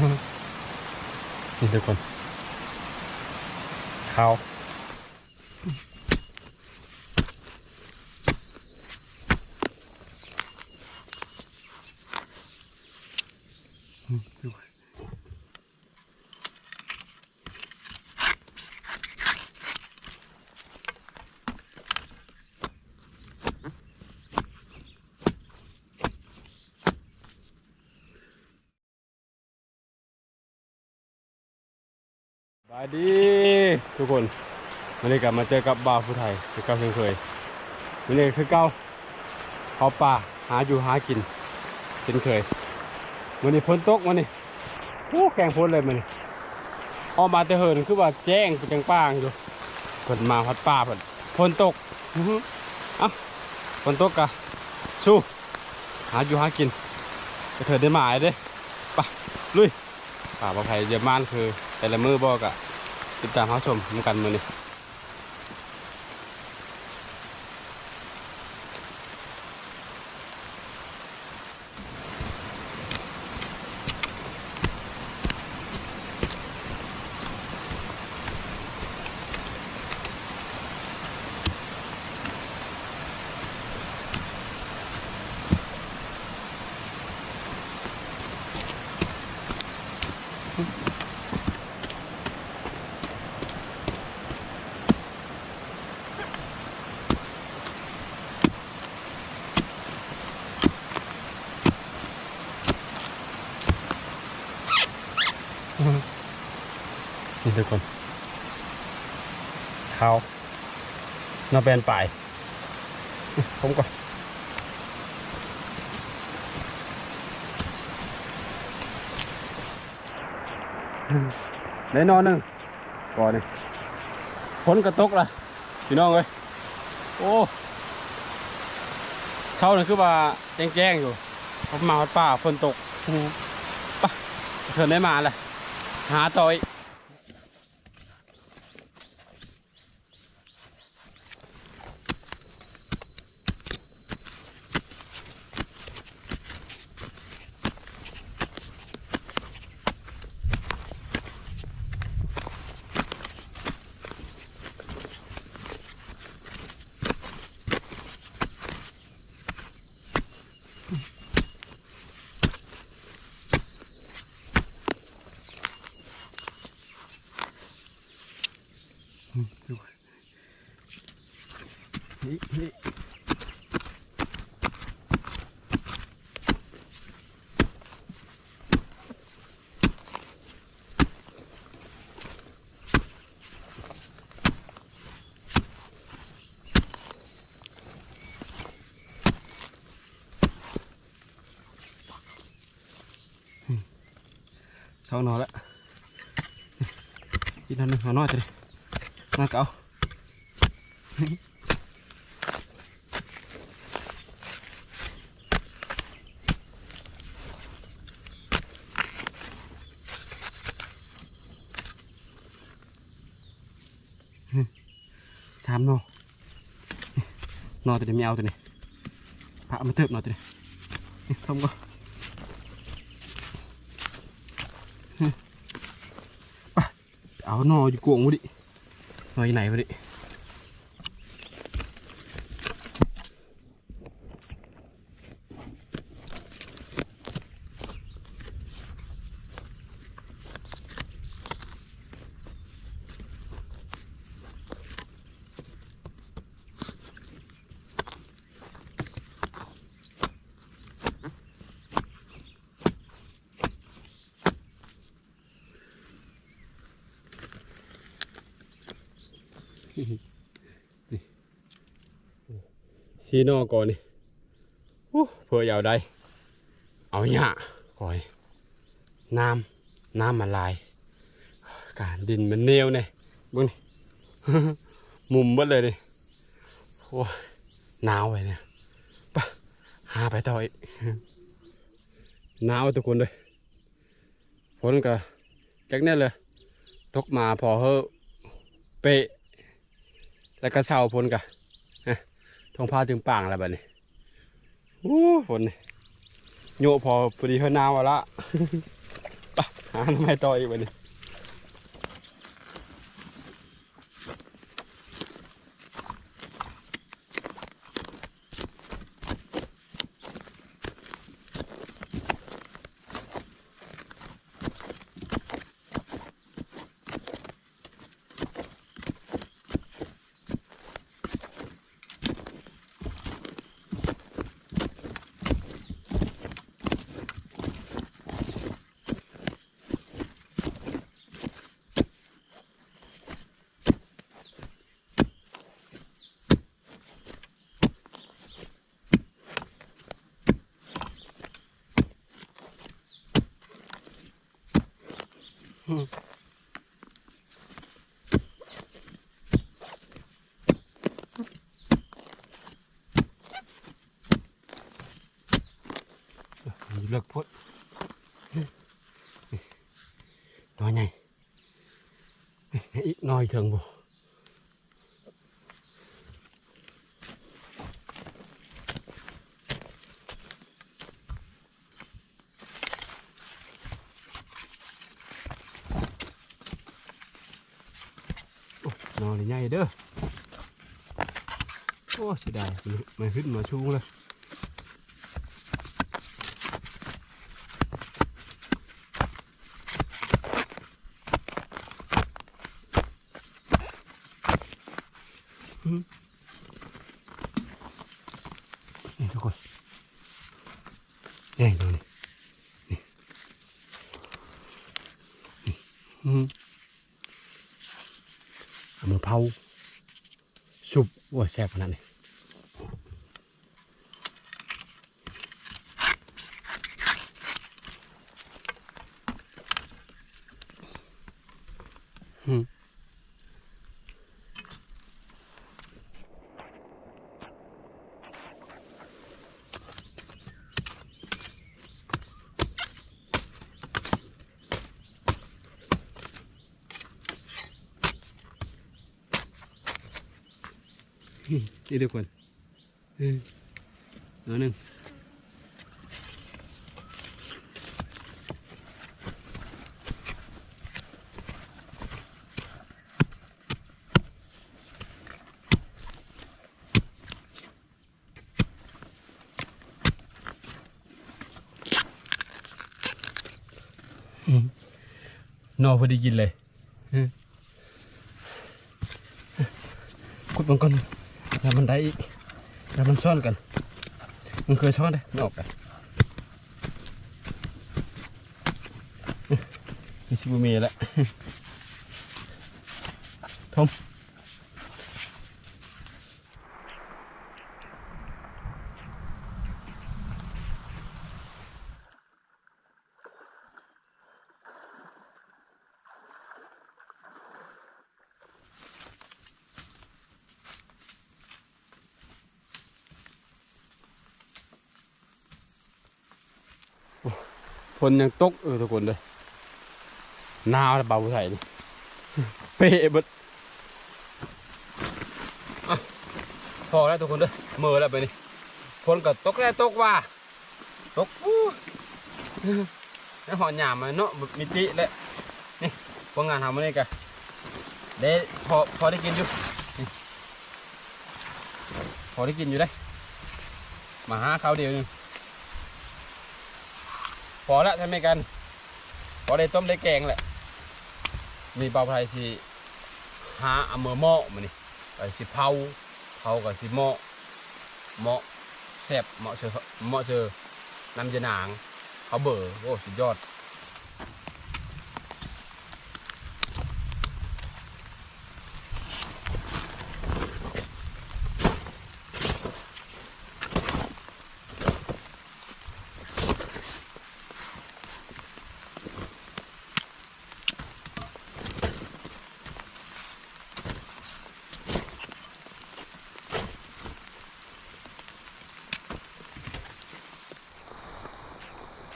นี่ทุกคนเขาอืมดู บายดีทุกคนวันนี้กลับมาเจอกับบาวผู้ไทยคือเก่าเช่นเคยวันนี้คือเก่าเขาป่าหาอยู่หากินเช่นเคยวันนี้ฝนตกวันนี้โอ้แข่งฝนเลยมันนี่ออกมาแต่เหินคือว่าแจ้งจังป้างอยู่ฝนมาพัดป่าฝนฝนตกอะฝนตกกะสู้หาอยู่หากินกระเถิดได้หมายเด้ไปลุยป่าปลาไผ่เยอะมานคือ แต่ละมือบอกอะ ติดตามหาชมเหมือนกันมื ทุกคนเขาน่าเป็นป่ายผมก่อนได้นอนหนึ่งก่อนนี่ฝนกระตกละพี่น้องเอ้ยโอ้เช้านี่คือว่าแจ้งๆอยู่ผมมาวัดป่าฝนตกไปะเชิญได้มาเลยหาต่อย นี่นี่เช้านอนแล้ วกินทันหนึ่งเอาน้อยจะดิน้อนอนตัวนี้ไม่เอาตัวนี้พระมาเติบนอนตัวนี้ทำก็เอานออยู่กวงวะดินออยู่ไหนวะดิ ซีนอก่อนนี่เพื่อยาวได้ เอาหญ้าก่อย น้ำน้ำมันลาย การดินมันเนียวเนี่ยบึงมุมบดเลยดิโอ้ยหนาวไปเนี่ยไปหาไปต่ออีกหนาวทุกคนเลยฝนก็จักนี่เลยตกมาพอเฮอเปะ แล้วก็เช้าฝนกะทองพาถึงป่างแล้วบัดนี้โอ้ฝนโยพอพอดีเฮอหนาวละปไปหาทำไมต่ออีกวันนี้เลิกพุดน้ อยไงอีกน้อยเถิงบ่โอ้นอนใหญ่เด้อโอ้เสียดายมั นี่ทุกคนแย่งดูนี่นี่อืมเอามือเผาสุบว่าแซ่บขนาดนี้อืม นี่ทุกคนเออตัวหนึ่งอืมนอพอดีกินเลยขุดมันก่อน แล้วมันได้อีกแล้วมันซ่อนกัน มันเคยซ่อนได้ไม่ออกกันมีชิบูเมแล้วทม ฝนยังตกเออทุกคนเลยหนาวเบาใส่นี่เป๊ะบดอ่พอแล้วทุกคนเลยมือแล้วไปนี่ฝนก็ตกแค่ตกว่าตกปู้แล้วหอนหยามมาเนาะมิติแล้วนี่พวกงานทำมานี่กันเด้พอพอได้กินอยู่พอได้กินอยู่ได้มาหาข้าวเดียวนึง พอละทำไมกัน พอได้ต้มได้แกงแหละมีเปลาไทยสิหาเอามือหม้อมานี่ไปสิเผาเผากับสิหม้อหม้อแซ่บเหม้อเชอเหม้อเชอน้ำจะหนางเขาเบอร์โอ้สุดยอด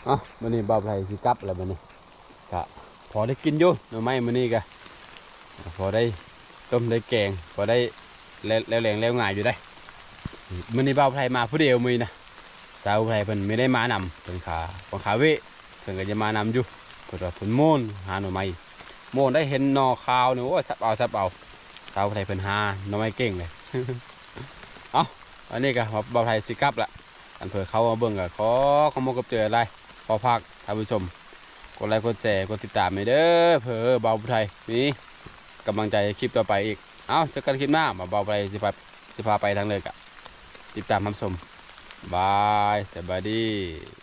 อะมันนี่บ่าวไพรสิกลับแล้วมันนี่กะพอได้กินอยู่หน่อไม้มันนี่กะพอได้ต้มได้แกงพอได้แล้วแล้วแรงแล้วง่ายอยู่ได้มันนี่บ่าวไพรมาผู้เดียวมือนะสาวไพรเพิ่นไม่ได้มานำเพิ่นขาเพิ่นขาเวเพิ่นก็จะมานำอยู่พพิ่นว่าเพิ่นโมนหาหน่อไม้โมนได้เห็นนอขาวเนี่โอ้ยสับเอาสับเอาสาวไทยเพิ่นหาหน่อไม้เก่งเลยเอาอันนี้ก็บ่าวไทยสิกลับละอันเผื่อเขามาเบิ่งก็ขอขโมยกับเจออะไร อพักท่านผู้ชม กดไลค์กดแชร์กดติดตามให้เด้อเผอเบาผู้ไทยนี่กำลังใจคลิปต่อไปอีก เอาเจอกันคลิปหน้ามาเบาไปสิพาสิพาไปทางเลยกะติดตามรับชมบายสวัสดี